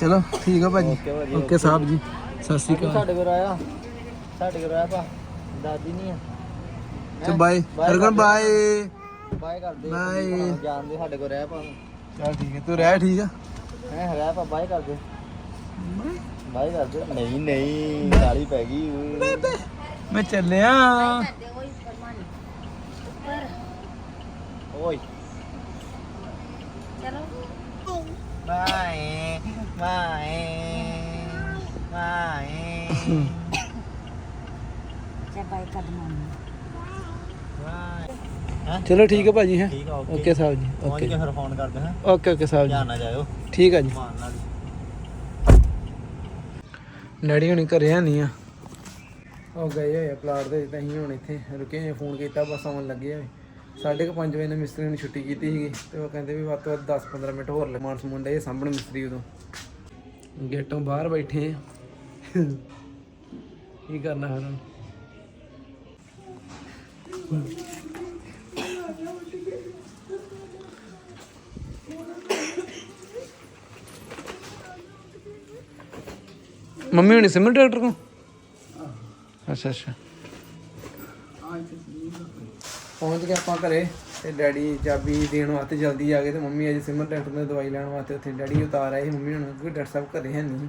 ਚਲੋ ਠੀਕ ਆ ਭਾਜੀ ਓਕੇ ਭਾਜੀ, ਓਕੇ ਸਾਹਿਬ ਜੀ ਸਤਿ ਸ਼੍ਰੀ ਅਕਾਲ ਸਾਡੇ ਕੋਲ ਆਇਆ ਸਾਡੇ ਕੋਲ ਆਇਆ ਭਾ ਦਾਦੀ ਨਹੀਂ ਆ ਚਲ ਬਾਏ ਹਰਗਨ ਬਾਏ ਬਾਏ ਕਰਦੇ ਬਾਏ ਜਾਣਦੇ ਸਾਡੇ ਕੋਲ ਰਹਿ ਭਾ ਚਲ ਠੀਕ ਹੈ ਤੂੰ ਰਹਿ ਠੀਕ ਆ ਹੈ ਰਹਿ ਭਾ ਬਾਏ ਕਰਦੇ ਬਾਏ ਕਰਦੇ ਨਹੀਂ ਨਹੀਂ ਗਾਲੀ ਪੈ ਗਈ ਓਏ। ਮੈਂ ਚੱਲਿਆ ਓਏ ਬਾਏ ਚਲੋ ਠੀਕ ਹੈ ਭਾਜੀ ਹੈ? ਠੀਕ ਆ ਓਕੇ। ਓਕੇ ਸਾਹਿਬ ਜੀ ਪਹੁੰਚ ਓਕੇ। ਕੇ ਫਿਰ ਫੋਨ ਕਰਦੇ ਹਾਂ? ਓਕੇ ਓਕੇ ਸਾਹਿਬ ਧਿਆਨ ਜੀ ਨਾਲ ਜਾਇਓ। ਠੀਕ ਆ ਜੀ। ਮਾਨ ਨਾਲ ਡੈਡੀ ਹੁਣੀ ਘਰੇ ਨਹੀਂ ਆ। ਉਹ ਗਏ ਹੋਏ ਆ ਪਲਾਟ ਦੇ ਤੇ ਅਸੀਂ ਹੁਣ ਇੱਥੇ ਰੁਕੇ ਹੋਏ ਫੋਨ ਕੀਤਾ ਬਸ ਆਉਣ ਲੱਗੇ ਹੋਏ। ਸਾਢੇ ਕੁ ਪੰਜ ਵਜੇ ਨੇ ਮਿਸਤਰੀ ਨੇ ਛੁੱਟੀ ਕੀਤੀ ਸੀਗੀ ਤੇ ਉਹ ਕਹਿੰਦੇ ਵੀ ਵੱਧ ਤੋਂ ਵੱਧ 10-15 ਮਿੰਟ ਹੋਰ ਲਗਾਉਣ ਸਮੁੰਡੇ ਇਹ ਸਾਹਮਣੇ ਮਿਸਤਰੀ ਉਦੋਂ। ਗੇਟੋਂ ਬਾਹਰ ਬੈਠੇ ਆ। ਕੀ ਕਰਨਾ ਫਿਰ ਮੰਮੀ ਹੁਣੀ ਸਿਮਰ ਡਾਕਟਰ ਕੋ ਅੱਛਾ ਅੱਛਾ। ਪਹੁੰਚ ਗਏ ਆਪਾਂ ਘਰੇ ਤੇ ਡੈਡੀ ਚਾਬੀ ਦੇਣ ਵਾਸਤੇ ਜਲਦੀ ਆ ਗਏ ਤੇ ਮੰਮੀ ਅੱਜ ਸਿਮਰ ਡਾਕਟਰ ਨੇ ਦਵਾਈ ਲੈਣ ਵਾਸਤੇ ਉੱਥੇ ਡੈਡੀ ਉਤਾਰ ਆਏ ਸੀ ਮੰਮੀ ਹੁਣ ਕਿਉਂਕਿ ਡਾਕਟਰ ਸਾਹਿਬ ਘਰੇ ਹੈ ਨਹੀਂ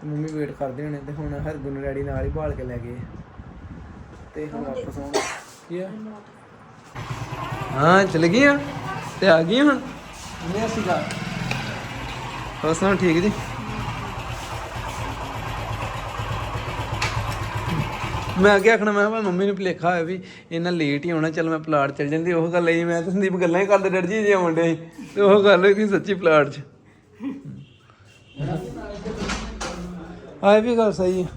ਤੇ ਮੰਮੀ ਵੇਟ ਕਰਦੇ ਹੋਣੇ ਤੇ ਹੁਣ ਹਰਗੁਣ ਨੂੰ ਡੈਡੀ ਨਾਲ ਹੀ ਭਾਲ ਕੇ ਲੈ ਗਏ ਤੇ ਹੁਣ ਵਾਪਸ ਆਉਣ। ਕੀ ਆ? ਹਾਂ ਚਲ ਗਈ ਆ ਤੇ ਆ ਗਈ ਹੁਣ? ਨਹੀਂ ਸੀਗਾ ਹੋਰ ਸੁਣਾਓ ਠੀਕ ਜੀ? ਮੈਂ ਅੱਗੇ ਆਖਣਾ, ਮੈਂ ਕਿਹਾ ਮੰਮੀ ਨੂੰ ਭੁਲੇਖਾ ਹੋਇਆ ਵੀ ਇਹਨਾਂ ਲੇਟ ਹੀ ਆਉਣਾ, ਚੱਲ ਮੈਂ ਪਲਾਟ ਚੱਲ ਜਾਂਦੀ, ਉਹ ਗੱਲ ਆਈ, ਮੈਂ ਤੇ ਸੰਦੀਪ ਗੱਲਾਂ ਹੀ ਕਰਦੇ ਡਰ ਜੀ ਜੇ ਮੁੰਡੇ ਸੀ। ਤੇ ਉਹ ਗੱਲ ਹੋਈ ਸੀ ਸੱਚੀ ਪਲਾਟ 'ਚ। ਆਏ ਵੀ ਗੱਲ ਸਹੀ ਹੈ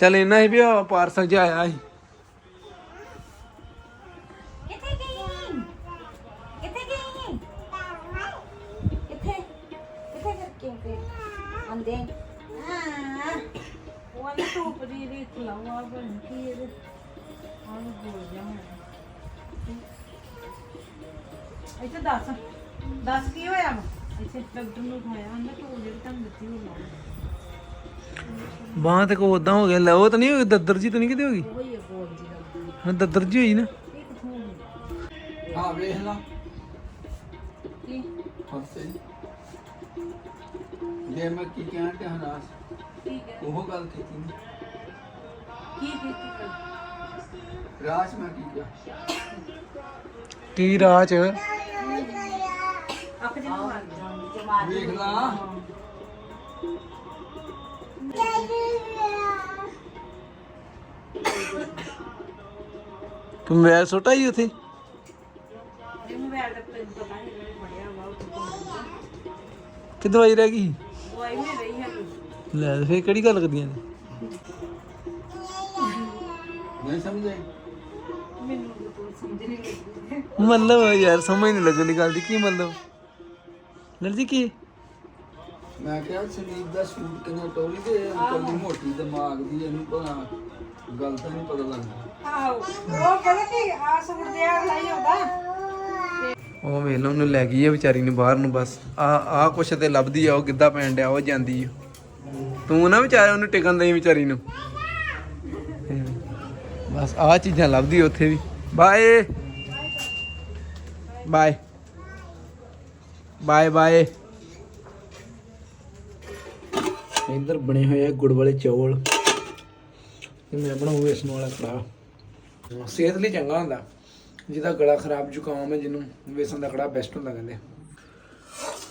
ਚੱਲ ਇਹਨਾਂ ਹੀ ਵੀ ਪਾਰਸਲ ਜਿਹਾ ਆਇਆ ਸੀ। ਕਿੱਥੇ ਗਈ? ਕਿੱਥੇ ਗਈ? ਕਿੱਥੇ? ਕਿੱਥੇ ਕਰਕੇ ਆਂਦੇ ਉਹ ਨਾ ਧੂਪ ਦੀ ਦੀ ਖਲਾਵਾ ਬਣ ਕੀ ਇਹਦੇ ਆਹ ਬੋਲ ਜਾ ਇੱਥੇ ਦੱਸ ਦੱਸ ਕੀ ਹੋਇਆ ਵਾ? ਇੱਥੇ ਡਾਕਟਰ ਨੂੰ ਖਾਇਆ ਉਹਨੇ ਧੂਪ ਜਿਹੜੀ ਤੁਹਾਨੂੰ ਦਿੱਤੀ ਉਹ ਲਾਓ। ਬਾਹ ਤੇ ਕੋ ਉਦਾਂ ਹੋ ਗਿਆ ਲੈ ਉਹ ਤਾਂ ਨਹੀਂ ਹੋਈ ਦੱਦਰ ਜੀ ਤਾਂ ਨਹੀਂ ਕਿਤੇ ਹੋ ਗਈ? ਉਹ ਹੀ ਜੀ ਦੱਦਰ ਜੀ ਹੋਈ ਨਾ। ਹਾਂ ਵੇਖ ਲਾ। ਕੀ? ਹੱਸੇ ਜੇ ਮੈਂ ਕੀ ਕਹਿਣ ਤੇ ਹਨਾਸ ਠੀਕ ਹੈ। ਉਹ ਗੱਲ ਕੀਤੀ ਨਹੀਂ। ਕੀ ਕੀਤੀ ਫਿਰ ਰਾਜ ਮੈਂ ਕੀ ਕਿਹਾ? ਕੀ ਰਾਜ? ਅੱਖ ਜਨ ਮਾਰ ਜਾਂਦੀ ਤੇ ਮਾਰ ਵੇਖ ਲਾ। ਤੂੰ ਮੈਂ ਸੁੱਟਾ ਹੀ ਉਥੇ? ਇਹ ਮੋਬਾਈਲ ਦਾ ਤੈਨੂੰ ਪਤਾ ਨਹੀਂ ਪੜਿਆ ਵਾ ਉੱਥੇ ਕਿ ਦਵਾਈ ਰਹਿ ਗਈ? ਉਹ ਆਈ ਨਹੀਂ ਰਹੀ ਹੈ ਲੈ ਤੇ ਫੇਰ ਕਿਹੜੀ ਗੱਲ ਕਰਦੀਆਂ ਨੇ? ਨਹੀਂ ਸਮਝੇ ਮੈਨੂੰ ਤਾਂ ਕੋਈ ਸਮਝ ਨਹੀਂ ਲੱਗੀ ਮਤਲਬ ਯਾਰ ਸਮਝ ਨਹੀਂ ਲੱਗਣ ਦੀ ਗੱਲ ਦੀ ਕੀ ਮਤਲਬ? ਲੜਜੀ ਕੀ? ਮੈਂ ਕਿਹਾ ਸੰਦੀਪ ਦਾ ਸੂਟ ਕਿੰਨਾ ਟੋਲੀ ਤੇ ਅੰਕਲ ਦੀ ਮੋਟੀ ਦਿਮਾਗ ਦੀ ਇਹਨੂੰ ਪਤਾ ਗੱਲ ਤਾਂ ਨਹੀਂ ਪਤਾ ਲੱਗਦਾ। ਆਹੋ ਉਹ ਕਹਿੰਦਾ ਕਿ ਆ ਸੂਟ ਦੇ ਆ ਲਈ ਹੁੰਦਾ ਉਹ ਵੇਖ ਲਓ ਉਹਨੂੰ ਲੈ ਗਈ ਆ ਵਿਚਾਰੀ ਨੂੰ ਬਾਹਰ ਨੂੰ ਬਸ। ਆ ਆ ਕੁਛ ਤੇ ਲੱਭਦੀ ਆ ਉਹ ਗਿੱਧਾ ਪੈਣ ਡਿਆ ਉਹ ਜਾਂਦੀ ਆ। ਤੂੰ ਨਾ ਵਿਚਾਰੇ ਉਹਨੂੰ ਟਿਕਣ ਦੇਈ ਵਿਚਾਰੀ ਨੂੰ। ਬਸ ਆ ਚੀਜ਼ਾਂ ਲੱਭਦੀ ਉੱਥੇ ਵੀ। ਬਾਏ। ਬਾਏ। Bye bye. ਇੱਧਰ ਬਣੇ ਹੋਏ ਆ ਗੁੜ ਵਾਲੇ ਚੌਲ। ਤੇ ਮੈਂ ਬਣਾਉਂ ਵੇਸਣ ਵਾਲਾ ਕੜਾਹ। ਸਿਹਤ ਲਈ ਚੰਗਾ ਹੁੰਦਾ। ਜਿਹਦਾ ਗਲਾ ਖਰਾਬ, ਜ਼ੁਕਾਮ ਹੈ, ਜਿਹਨੂੰ ਵੇਸਣ ਦਾ ਕੜਾਹ ਬੈਸਟ ਹੁੰਦਾ ਕਹਿੰਦੇ।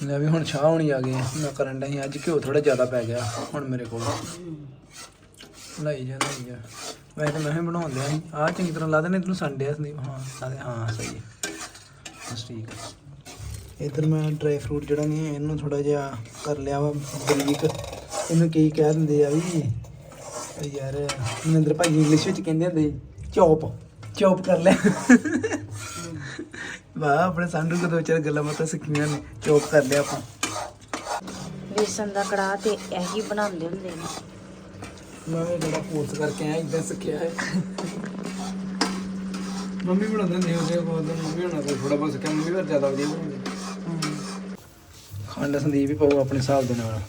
ਲੈ ਵੀ ਹੁਣ ਚਾਹ ਹੋਣੀ ਆ ਗਈ ਮੈਂ ਕਰਨ ਡਈ ਅੱਜ ਘਿਓ ਥੋੜਾ ਜ਼ਿਆਦਾ ਪੈ ਗਿਆ, ਹੁਣ ਮੇਰੇ ਕੋਲ। ਲਈ ਜਾ ਲਈ ਜਾ। ਵੈਸੇ ਤਾਂ ਮੈਂ ਹੀ ਬਣਾਉਣ ਲਿਆ ਸੀ। ਆਹ ਚੰਗੀ ਤਰ੍ਹਾਂ ਲਾ ਦੇਣੇ, ਤੈਨੂੰ ਸੰਡੇ ਸੰਦੀਪ ਹਾਂ ਲਾ ਹਾਂ, ਸਹੀ ਹੈ ਬਸ ਠੀਕ ਹੈ ਇਧਰ ਮੈਂ ਡਰਾਈ ਫਰੂਟ ਜਿਹੜਾ ਨਹੀਂ ਇਹਨੂੰ ਥੋੜਾ ਜਿਹਾ ਕਰ ਲਿਆ ਵਾ ਬਰੀਕ। ਇਹਨੂੰ ਕੀ ਕਹਿ ਦਿੰਦੇ ਆ ਵੀ ਯਾਰ, ਮਨਿੰਦਰ ਭਾਈ ਇੰਗਲਿਸ਼ ਵਿੱਚ ਕਹਿੰਦੇ ਹੁੰਦੇ ਚੌਪ। ਚੌਪ ਕਰ ਲਿਆ। ਵਾਹ ਆਪਣੇ ਸੰਡੂ ਕੋ ਦੋ ਚਾਰ ਗੱਲਾਂ ਬਾਤਾਂ ਸਿੱਖੀਆਂ ਨੇ ਚੌਪ ਕਰ ਲਿਆ ਆਪਾਂ। ਵੇਸਣ ਦਾ ਕੜਾਹ ਤੇ ਇਹੀ ਬਣਾਉਂਦੇ ਹੁੰਦੇ ਨੇ। ਮੈਂ ਵੀ ਬੜਾ ਕੋਰਸ ਕਰਕੇ ਆਇਆ ਇਦਾਂ ਸਿੱਖਿਆ ਹੈ। ਮੰਮੀ ਬਣਾਉਂਦੇ ਹੁੰਦੇ ਉਹਦੇ ਬਹੁਤ ਮੰਮੀ ਹੋਣਾ ਕੋਲ ਥੋੜਾ ਬਹੁਤ ਸਿੱਖਿਆ ਮੰਮੀ ਪਰ ਜ਼ਿਆਦਾ ਵਧੀਆ ਬਣਾਉਂਦੇ ਖੰਡ ਸੰਦੀਪ ਹੀ ਪਾਉ ਆਪਣੇ ਹਿਸਾਬ ਦੇ ਨਾਲ।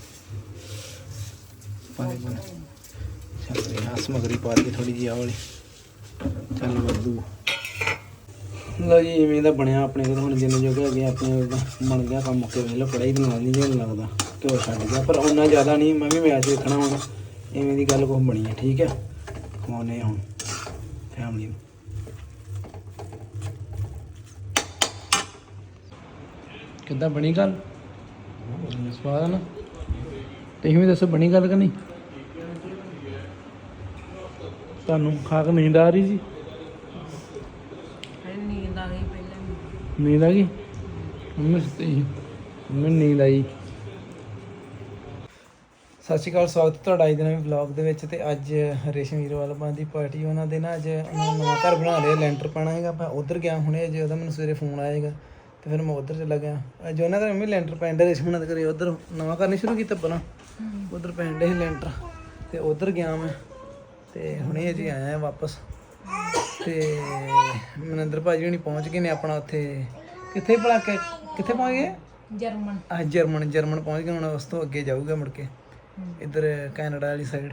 ਨੇ ਬਣਾ ਚੱਲ ਰਹੀ ਹਾਂ ਸਮਗਰੀ ਪਾ ਕੇ ਥੋੜੀ ਜਿਹੀ ਆਹ ਵਾਲੀ। ਚੱਲ ਵਾਧੂ। ਲਓ ਜੀ, ਇਵੇਂ ਦਾ ਬਣਿਆ ਆਪਣੇ ਕੋਲ, ਹੁਣ ਜਿੰਨੇ ਜੋਗੇ ਹੈਗੇ ਆਪਣੇ ਬਣ ਗਿਆ ਕੰਮ, ਮੁੱਕੇ ਵੇਖ ਪੜਾਈ ਦੇ ਨਾਲ ਨਹੀਂ ਜਿਹਾ ਲੱਗਦਾ ਕਿ ਉਹ ਛੱਡ ਗਿਆ, ਪਰ ਉਹਨਾਂ ਜ਼ਿਆਦਾ ਨਹੀਂ, ਮੈਂ ਵੀ ਮੈਚ ਵੇਖਣਾ ਹੁਣ, ਇਵੇਂ ਦੀ ਗੱਲ ਕੋਈ ਬਣੀ ਹੈ ਠੀਕ ਹੈ ਖਵਾਉਣੇ ਹੁਣ? ਫੈਮਿਲੀ ਨੂੰ। ਕਿੱਦਾਂ ਬਣੀ ਗੱਲ? ਸਵਾਦ ਨਾ? ਤੁਸੀਂ ਵੀ ਦੱਸੋ, ਬਣੀ ਗੱਲ ਕਿ ਨਹੀਂ? ਤੁਹਾਨੂੰ ਖਾਕ ਨਹੀਂ ਨੀਂਦ ਆ ਰਹੀ ਜੀ ਨੀਂਦ ਆ ਗਈ ਪਹਿਲਾਂ ਨੀਂਦ ਆ ਗਈ? ਮੰਮੀ ਸੁੱਤੀ ਮੈਨੂੰ ਨੀਂਦ ਆਈ। ਸਤਿ ਸ਼੍ਰੀ ਅਕਾਲ ਸਵਾਗਤ ਹੈ ਤੁਹਾਡਾ ਅੱਜ ਦੇ ਨਵੇਂ ਵਲੌਗ ਦੇ ਵਿੱਚ ਤੇ ਅੱਜ ਰੇਸ਼ਮ ਵੀਰਵਾਲ ਬਾਂ ਦੀ ਪਾਰਟੀ ਉਹਨਾਂ ਦੇ ਨਾ ਅੱਜ ਉਹਨਾਂ ਨੇ ਨਵਾਂ ਘਰ ਬਣਾ ਲਿਆ ਲੈਂਟਰ ਪਾਣਾ ਹੈਗਾ। ਮੈਂ ਉਧਰ ਗਿਆ ਹੁਣੇ ਅੱਜ ਉਹਦਾ ਮੈਨੂੰ ਸਵੇਰੇ ਫੋਨ ਆਏਗਾ ਤੇ ਫਿਰ ਮੈਂ ਉਧਰ ਚਲਾ ਗਿਆ। ਅੱਜ ਉਹਨਾਂ ਦਾ ਮੰਮੀ ਲੈਂਟਰ ਪੈਂਦਾ ਰੇਸ਼ਮ ਉਹਨਾਂ ਦੇ ਘਰੇ ਉਧਰ ਨਵਾਂ ਘਰ ਨਹੀਂ ਸ਼ੁਰੂ ਕੀਤਾ ਪਹਿਲਾਂ ਉਧਰ ਪੈਂਦੇ ਸੀ ਲੈਂਟਰ ਤੇ ਉਧਰ ਗਿਆ ਮੈਂ ਤੇ ਹੁਣੇ ਅਜੇ ਆਇਆ ਵਾਪਸ। ਤੇ ਮਨਿੰਦਰ ਭਾਜੀ ਹੁਣੀ ਪਹੁੰਚ ਗਏ ਨੇ ਆਪਣਾ ਉੱਥੇ। ਕਿੱਥੇ ਭਲਾ ਕਿ ਕਿੱਥੇ ਪਹੁੰਚ ਗਏ? ਜਰਮਨ। ਆ ਜਰਮਨ ਜਰਮਨ ਪਹੁੰਚ ਗਏ ਹੁਣ ਉਸ ਤੋਂ ਅੱਗੇ ਜਾਊਗਾ ਮੁੜ ਕੇ। ਇੱਧਰ ਕੈਨੇਡਾ ਵਾਲੀ ਸਾਈਡ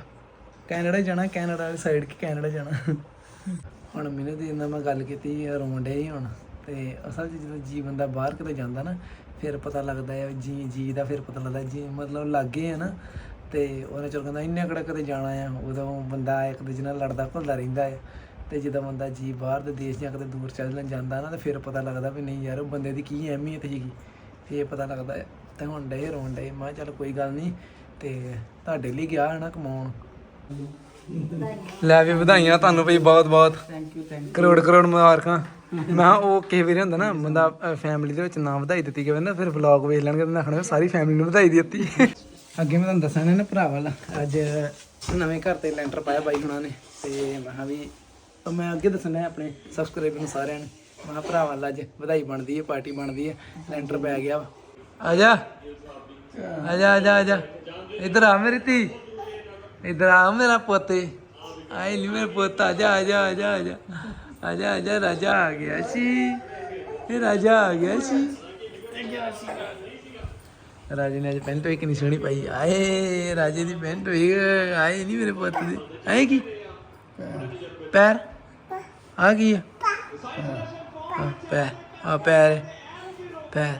ਕੈਨੇਡਾ ਹੀ ਜਾਣਾ ਕੈਨੇਡਾ ਵਾਲੀ ਸਾਈਡ ਕਿ ਕੈਨੇਡਾ ਜਾਣਾ? ਹੁਣ ਮੈਨੂੰ ਤੇ ਇਹਨਾਂ ਮੈਂ ਗੱਲ ਕੀਤੀ ਰੋਣ ਡੇ ਹੀ ਹੁਣ। ਤੇ ਅਸਲ 'ਚ ਜਦੋਂ ਜੀ ਬੰਦਾ ਬਾਹਰ ਕਿਤੇ ਜਾਂਦਾ ਨਾ ਫਿਰ ਪਤਾ ਲੱਗਦਾ ਹੈ ਜੀ ਜੀ ਦਾ ਫਿਰ ਪਤਾ ਲੱਗਦਾ ਜੀ ਮਤਲਬ ਲੱਗੇ ਆ ਨਾ। ਤੇ ਉਹਨੇ ਚਲ ਕਹਿੰਦਾ ਇੰਨੇ ਕਿਹੜਾ ਕਦੇ ਜਾਣਾ ਆ। ਉਦੋਂ ਬੰਦਾ ਇੱਕ ਦੂਜੇ ਨਾਲ ਲੜਦਾ ਭੁੱਲਦਾ ਰਹਿੰਦਾ ਹੈ ਤੇ ਜਦੋਂ ਬੰਦਾ ਜੀ ਬਾਹਰ ਦੇ ਦੇਸ਼ ਜਾਂ ਕਿਤੇ ਦੂਰ ਚੱਲ ਜਾਂਦਾ ਨਾ ਤੇ ਫਿਰ ਪਤਾ ਲੱਗਦਾ ਵੀ ਨਹੀਂ ਯਾਰ ਉਹ ਬੰਦੇ ਦੀ ਕੀ ਅਹਿਮੀਅਤ ਹੈਗੀ ਫੇਰ ਪਤਾ ਲੱਗਦਾ ਹੈ ਤੇ ਹੁਣ ਡੇ ਰੋਣ ਡੇ ਮੈਂ ਕਿਹਾ ਚੱਲ ਕੋਈ ਗੱਲ ਨਹੀਂ ਤੇ ਤੁਹਾਡੇ ਲਈ ਗਿਆ ਹੈ ਨਾ ਕਮਾਉਣ। ਲੈ ਵੀ ਵਧਾਈਆਂ ਤੁਹਾਨੂੰ ਬਈ ਬਹੁਤ ਬਹੁਤ। Thank you thank crore crore ਮੁਬਾਰਕਾਂ। ਮੈਂ ਕਿਹਾ ਉਹ ਕਿਸੇ ਵੀਰੇ ਹੁੰਦਾ ਨਾ ਬੰਦਾ ਫੈਮਿਲੀ ਦੇ ਵਿੱਚ ਨਾਮ ਵਧਾਈ ਦਿੱਤੀ ਨਾ ਫਿਰ ਵਲੌਗ ਵੇਖ ਲੈਣਗੇ ਤਾਂ ਆਖਣਾ ਸਾਰੀ ਫੈਮਿਲੀ ਨੂੰ ਵਧਾਈ ਦਿੱਤੀ। ਅੱਗੇ ਮੈਂ ਤੁਹਾਨੂੰ ਦੱਸਣਾ ਨਾ ਭਰਾ ਵਾਲਾ ਅੱਜ ਨਵੇਂ ਘਰ ਤੇ ਲੈਂਟਰ ਪਾਇਆ ਬਾਈ ਹੁਣਾਂ ਨੇ ਤੇ ਮੈਂ ਕਿਹਾ ਵੀ ਉਹ ਮੈਂ ਅੱਗੇ ਦੱਸਣਾ ਹੈ ਆਪਣੇ ਸਬਸਕ੍ਰਾਈਬਰ ਨੂੰ ਸਾਰਿਆਂ ਨੂੰ, ਮੈਂ ਕਿਹਾ ਭਰਾ ਵਾਲਾ ਅੱਜ ਵਧਾਈ ਬਣਦੀ ਹੈ, ਪਾਰਟੀ ਬਣਦੀ ਹੈ, ਲੈਂਟਰ ਪੈ ਗਿਆ ਆ ਜਾ। ਆ ਜਾ ਆ ਜਾ ਆ ਜਾ। ਇੱਧਰ ਆ ਮੇਰੀ ਧੀ। ਇੱਧਰ ਆ ਮੇਰਾ ਪੋਤੇ। ਆਈ ਨੀ ਮੇਰਾ ਪੁੱਤ, ਆ ਜਾ ਆ ਜਾ ਆ ਜਾ ਆ ਜਾ। ਆ ਜਾ ਆ ਜਾ, ਰਾਜਾ ਆ ਗਿਆ ਸੀ। ਇਹ ਰਾਜਾ ਆ ਗਿਆ ਸੀ। ਰਾਜੇ ਨੇ ਅੱਜ ਪੈਂਟ ਹੋਈ ਕਿੰਨੀ ਸੋਹਣੀ ਪਾਈ। ਆਏ, ਰਾਜੇ ਦੀ ਪੈਂਟ ਹੋਈ। ਆਏ ਨਹੀਂ ਮੇਰੇ ਪੁੱਤ ਦੀ। ਆਏ ਕੀ? ਪੈਰ? ਆ ਕੀ ਆ? ਹਾਂ, ਪੈਰ ਆ ਪੈਰ ਹੈ। ਪੈਰ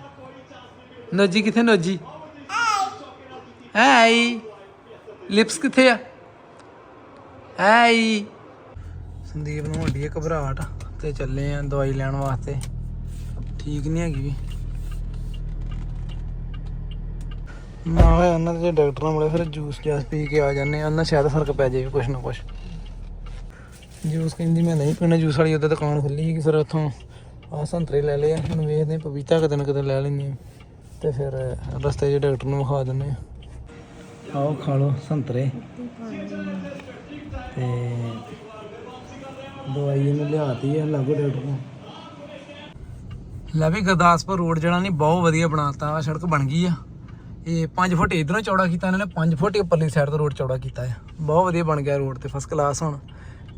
ਨੋਜੀ ਕਿੱਥੇ ਨੋਜੀ? ਹਾਈ। ਲਿਪਸ ਕਿੱਥੇ ਆ? ਹਾਈ। ਸੰਦੀਪ ਨੂੰ ਹੁੰਦੀ ਹੈ ਘਬਰਾਹਟ ਤੇ ਚੱਲੇ ਆ ਦਵਾਈ ਲੈਣ ਵਾਸਤੇ। ਠੀਕ ਨਹੀਂ ਹੈਗੀ ਵੀ। ਨਾ ਹੋਇਆ ਉਹਨਾਂ ਦੇ ਡਾਕਟਰ ਨਾਲ ਮਿਲੇ ਫਿਰ ਜੂਸ ਜਾਸ ਪੀ ਕੇ ਆ ਜਾਂਦੇ ਆ। ਉਹਨਾਂ ਸ਼ਾਇਦ ਫ਼ਰਕ ਪੈ ਜਾਵੇ ਕੁਛ ਨਾ ਕੁਛ। ਜੂਸ ਕਹਿੰਦੀ, ਮੈਂ ਨਹੀਂ ਪੀਣਾ ਜੂਸ ਵਾਲੀ, ਉਹਦੇ ਦੁਕਾਨ ਖੁੱਲੀ ਸੀ ਫਿਰ ਉੱਥੋਂ ਆ ਸੰਤਰੇ ਲੈ ਲਏ ਆ। ਹੁਣ ਵੇਖਦੇ ਆ ਪਪੀਤਾ ਕਿਤੇ ਨਾ ਕਿਤੇ ਲੈ ਲੈਂਦੇ ਆ ਤੇ ਫਿਰ ਰਸਤੇ 'ਚ ਡਾਕਟਰ ਨੂੰ ਵਿਖਾ ਦਿੰਦੇ ਆ ਆਓ, ਖਾ ਲਓ ਸੰਤਰੇ। ਤੇ ਦਵਾਈ ਇਹਨੂੰ ਲਿਆਤੀ ਹੈ ਲਾਗੋ ਡਾਕਟਰ ਨੂੰ ਲੈ ਵੀ ਗੁਰਦਾਸਪੁਰ ਰੋਡ ਜਿਹੜਾ ਨਹੀਂ ਬਹੁਤ ਵਧੀਆ ਬਣਾਤਾ ਆ ਸੜਕ ਬਣ ਗਈ ਆ। ਇਹ 5 ਫੁੱਟ ਇਧਰੋਂ ਚੌੜਾ ਕੀਤਾ ਇਹਨਾਂ ਨੇ 5 ਫੁੱਟ ਉੱਪਰਲੀ ਸਾਈਡ ਤੋਂ ਰੋਡ ਚੌੜਾ ਕੀਤਾ ਆ। ਬਹੁਤ ਵਧੀਆ ਬਣ ਗਿਆ ਰੋਡ ਤੇ ਫਸਟ ਕਲਾਸ ਹੁਣ।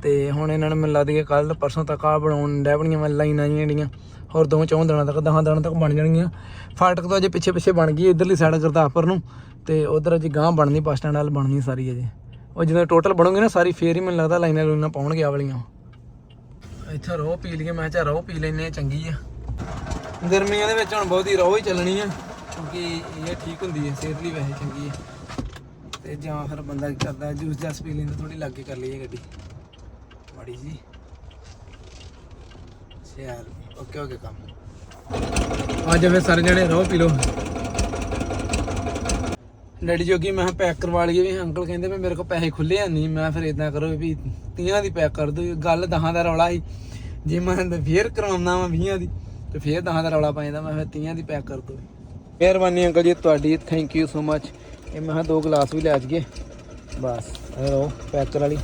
ਤੇ ਹੁਣ ਇਹਨਾਂ ਨੂੰ ਮੈਨੂੰ ਲੱਗਦੀ ਹੈ ਕੱਲ ਪਰਸੋਂ ਤੱਕ ਆ ਬਣਾਉਣ ਡੈ ਬਣੀਆਂ ਮੈਂ ਲਾਈਨਾਂ ਜਿਹੀਆਂ ਜਿਹੜੀਆਂ, ਹੋਰ ਦੋ ਚੌਂ ਦਿਨਾਂ ਤੱਕ ਦਹਾਂ ਦਿਨਾਂ ਤੱਕ ਬਣ ਜਾਣਗੀਆਂ। ਫਾਟਕ ਤੋਂ ਅਜੇ ਪਿੱਛੇ ਪਿੱਛੇ ਬਣ ਗਈ ਇਧਰਲੀ ਸਾਈਡ ਗੁਰਦਾਸਪੁਰ ਨੂੰ, ਤੇ ਉਧਰ ਅਜੇ ਗਾਂ ਬਣਨੀ ਬੱਸ ਸਟੈਂਡ ਵਾਲ ਬਣਨੀ ਸਾਰੀ ਅਜੇ। ਉਹ ਜਦੋਂ ਟੋਟਲ ਬਣੂਗੀ ਨਾ, ਸਾਰੀ ਫੇਰ ਹੀ ਮੈਨੂੰ ਲੱਗਦਾ ਲਾਈਨਾਂ ਲੂਈਨਾਂ ਪਾਉਣਗੇ ਆ ਵਾਲੀਆਂ। ਇੱਥੇ ਰੋਹ, ਪੀ ਲਈਏ, ਮੈਂ ਚਾ ਰੋਹ, ਪੀ ਲੈਨੇ ਆ ਚੰਗੀ ਆ। ਗਰਮੀਆਂ ਦੇ ਵਿੱਚ ਹੁਣ ਬਹੁਤੀ ਰੋਹ ਹੀ ਚੱਲਣੀ ਆ, ਕਿਉਂਕਿ ਇਹ ਠੀਕ ਹੁੰਦੀ ਹੈ ਸਿਹਤ ਲਈ ਵੈਸੇ ਚੰਗੀ ਹੈ ਤੇ ਜਾਂ ਫਿਰ ਬੰਦਾ ਕੀ ਕਰਦਾ ਜੂਸ ਜਾਸ ਪੀ ਲੈਂਦਾ ਥੋੜੀ ਲਾਗੇ ਕਰ ਲਈਏ ਗੱਡੀ। ਮਾੜੀ ਜੀ। ਚੱਲ ਓਕੇ ਓਕੇ ਕੰਮ। ਅੱਜ ਫਿਰ ਸਾਰੇ ਜਣੇ ਰੋਹ ਪੀ ਲਓ। ਡੈਡੀ ਜੋਗੀ, ਮੈਂ ਪੈਕ ਕਰਵਾ ਲਈਏ ਵੀ ਅੰਕਲ ਕਹਿੰਦੇ ਵੀ ਮੇਰੇ ਕੋਲ ਪੈਸੇ ਖੁੱਲੇ ਆ ਨਹੀਂ ਮੈਂ ਫਿਰ ਇਦਾਂ ਕਰੋ ਵੀ 30 ਦੀ ਪੈਕ ਕਰ ਦੋ ਗੱਲ ਦਹਾਂ ਦਾ ਰੌਲਾ ਸੀ। ਜੇ ਮੈਂ ਤਾਂ ਫੇਰ ਕਰਵਾਉਣਾ ਵਾ 20 ਦੀ, ਤੇ ਫੇਰ ਦਹਾਂ ਦਾ ਰੌਲਾ ਪਾਇਦਾ ਮੈਂ ਫਿਰ 30 ਦੀ ਪੈਕ ਕਰ ਦੋ ਮਿਹਰਬਾਨੀ ਅੰਕਲ ਜੀ ਤੁਹਾਡੀ ਥੈਂਕ ਯੂ ਸੋ ਮਚ ਇਹ ਮੈਂ ਕਿਹਾ ਦੋ ਗਲਾਸ ਵੀ ਲੈ ਜਾਈਏ। ਬਸ ਇਹ ਪੈਕ ਕਰਾ ਲਈ।